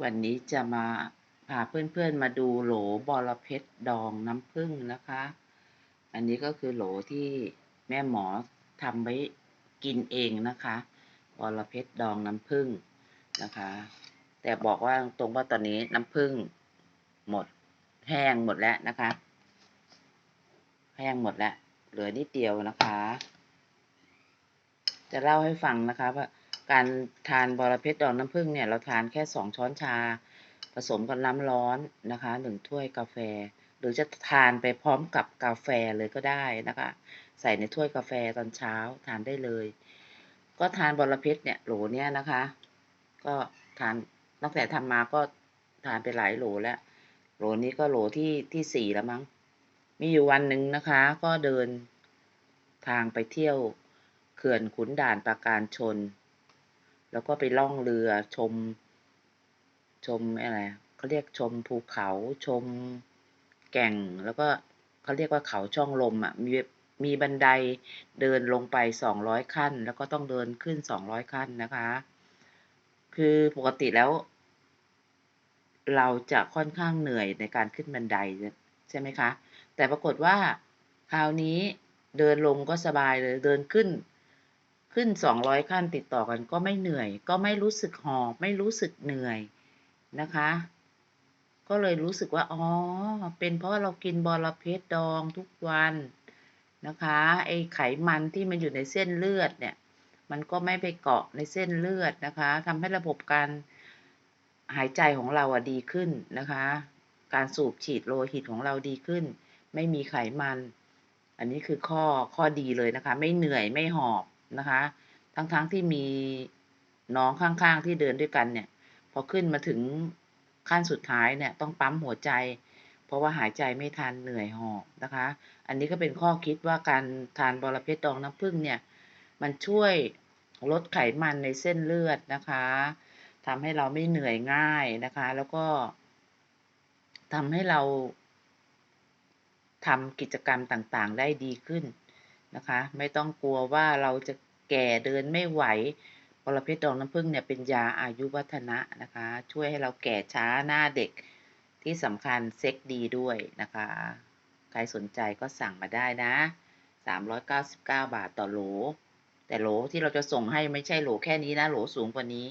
วันนี้จะมาพาเพื่อนๆมาดูโหลบอระเพ็ดดองน้ำผึ้งนะคะ อันนี้ก็คือโหลที่แม่หมอทำไว้กินเองนะคะบอระเพ็ดดองน้ำผึ้งนะคะ แต่บอกว่าตรงว่าตอนนี้น้ำผึ้งหมดแห้งหมดแล้วนะคะ แห้งหมดแล้วเหลือนิดเดียวนะคะ จะเล่าให้ฟังนะคะว่า การทานบอระเพ็ดดองน้ำผึ้งเนี่ยเราทานแค่สองช้อนชา ผสมกับน้ำร้อนนะคะหนึ่งถ้วยกาแฟ หรือจะทานไปพร้อมกับกาแฟเลยก็ได้นะคะ ใส่ในถ้วยกาแฟตอนเช้าทานได้เลย ก็ทานบอระเพ็ดเนี่ยโหลเนี่ยนะคะ ก็ทานตั้งแต่ทำมาก็ทานไปหลายโหลแล้วโหลนี้ก็โหลที่ที่สี่แล้วมั้ง มีอยู่วันหนึ่งนะคะ ก็เดินทางไปเที่ยวเขื่อนขุนด่านปราการชน แล้วก็ไปล่องเรือชม ชมอะไรเขาเรียกชมภูเขาชมแก่ง แล้วก็เขาเรียกว่าเขาช่องลมอะ มีมีบันไดเดินลงไปสองร้อยขั้น แล้วก็ต้องเดินขึ้นสองร้อยขั้นนะคะ คือปกติแล้ว เราจะค่อนข้างเหนื่อยในการขึ้นบันไดใช่ไหมคะ แต่ปรากฏว่าคราวนี้เดินลงก็สบายเลย เดินขึ้น ขึ้นสองร้อยขั้นติดต่อกันก็ไม่เหนื่อย ก็ไม่รู้สึกหอบไม่รู้สึกเหนื่อยนะคะ ก็เลยรู้สึกว่า อ๋อ เป็นเพราะเรากินบอระเพ็ดดองทุกวันนะคะ ไอไขมันที่มันอยู่ในเส้นเลือดเนี่ย มันก็ไม่ไปเกาะในเส้นเลือดนะคะทำให้ระบบการหายใจของเราอะดีขึ้นนะคะ การสูบฉีดโลหิตของเราดีขึ้น ไม่มีไขมัน อันนี้คือข้อข้อดีเลยนะคะ ไม่เหนื่อยไม่หอบ นะคะ ทั้งๆทที่มีน้องข้างๆที่เดินด้วยกันเนี่ย พอขึ้นมาถึงขั้นสุดท้ายเนี่ยต้องปั๊มหัวใจ เพราะว่าหายใจไม่ทันเหนื่อยหอบนะคะ อันนี้ก็เป็นข้อคิดว่าการทานบอระเพ็ดดองน้ำผึ้งเนี่ย มันช่วยลดไขมันในเส้นเลือดนะคะทำให้เราไม่เหนื่อยง่ายนะคะ แล้วก็ทำให้เราทำกิจกรรมต่างๆ ได้ดีขึ้นนะคะ ไม่ต้องกลัวว่าเราจะ แก่เดินไม่ไหวบรเพชรดองน้ำผึ้งเนี่ยเป็นยาอายุวัฒนะนะคะ ช่วยให้เราแก่ช้าหน้าเด็กที่สำคัญเซ็กดีด้วยนะคะ ใครสนใจก็สั่งมาได้นะ 399 บาทต่อโหล แต่โหลที่เราจะส่งให้ไม่ใช่โหลแค่นี้นะ โหลสูงกว่านี้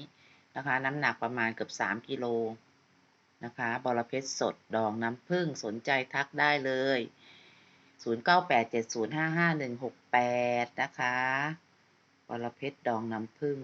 นะคะ น้ำหนักประมาณเกือบ 3 กิโลนะคะบอระเพ็ดสดดองน้ำผึ้งสนใจทักได้เลย 0987055168 นะคะ บอรเพชรดองน้ำผึ้ง